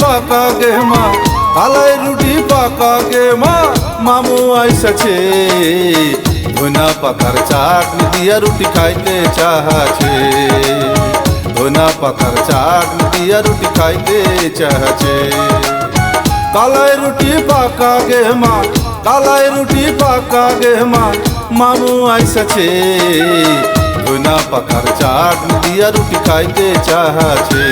পাকা গে মা, কালাই রুটি পাকা গে মা, মামু আইসাছে। ধনা পাতার চাটনি দিয়া রুটি খাইতে চাহাছে। ধনা পাতার চাটনি দিয়া রুটি খাইতে চাহাছে। কালাই রুটি পাকা গে মা, কালাই রুটি পাকা গে মা, মামু আইসাছে। ধনা পাতার চাটনি দিয়া রুটি খাইতে চাহাছে।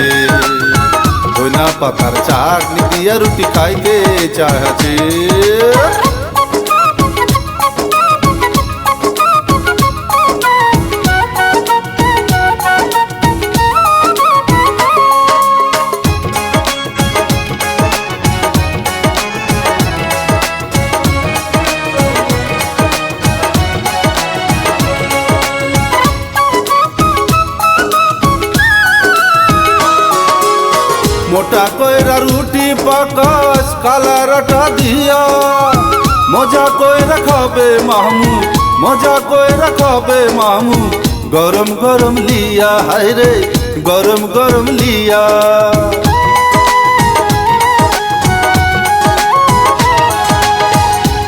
ধনা পাতার চাটনি দিয়া রুটি খাইতে চাহাছে মোটা কইরা রুটি পাকাস কালা রাটা দিয়া। মজা কইরা খাবে মামু মজা কইরা খাবে মামু গরম গরম লিয়া হায়রে, গরম গরম লিয়া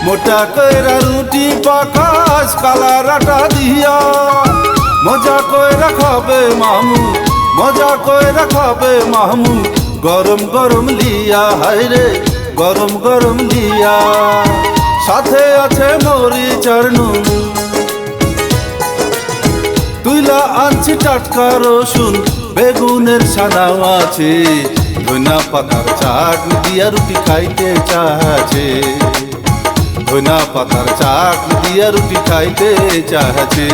মোটা কইরা রুটি পাকাস কালা রাটা দিয়া। মজা কইরা খাবে মামু মজা কইরা খাবে মামু গরম গরম লিয়া হায় রে, গরম গরম লিয়া সাথে আছে মরি চরনুন তুইলা আনছি টাটকা রসুন, বেগুনের সানাও আছে। ধনা পাতার চাটনি দিয়া রুটি খাইতে চাহাছে ধনা পাতার চাটনি দিয়া রুটি খাইতে চাহাছে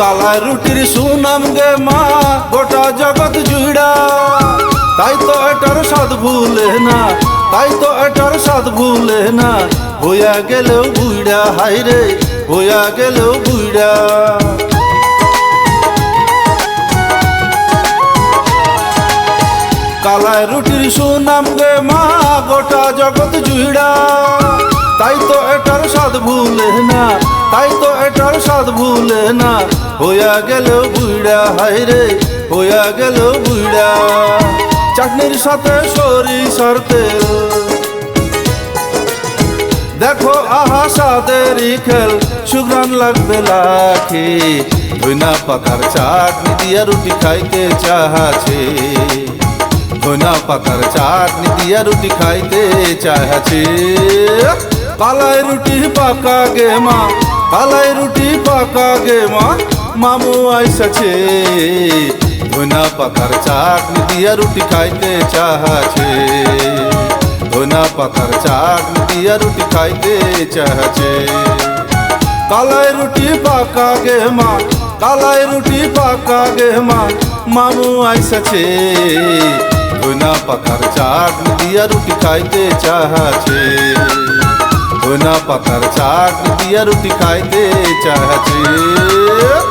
কালা রুটির সুনাম গে মা, গোটা জগৎ জুড়া। তাই তো এটার স্বাদ ভুলে না, তাই তো এটার স্বাদ ভুলে না। হইয়া গেলেও বুইড়া হাই রে হইয়া গেলেও বুইড়া। কালায় রুটির সুনাম গে মা, গোটা জগৎ জুড়া। তাই তো এটার স্বাদ ভুলে না তাই তো এটার স্বাদ ভুলে না। হইয়া গেলেও বুইড়া হাই রে, হইয়া গেলেও বুইড়া। চাটনির সাথে সরিষার তেল। দেখো, আহা সাদেরই খেল। সুগ্রান লাগবে লাখে। ধনা পাতার চাটনি দিয়া রুটি খাইতে চাহাছে। ধনা পাতার চাটনি দিয়া রুটি খাইতে চাহাছে। কালাই রুটি পাকা গে মা। কালাই রুটি পাকা গে মা, মামু আইসাছে। ধনা পাতার চাটনি দিয়া রুটি খাইতে চাহাছে। ধনা পাতার চাটনি দিয়া রুটি খাইতে চাহাছে। কালাই রুটি পাকা গে মা, কালাই রুটি পাকা গে মা, মামু আইসাছে। ধনা পাতার চাটনি দিয়া রুটি খাইতে চাহাছে। ধনা পাতার চাট দিয়া রুটি খাইতে চাহাছে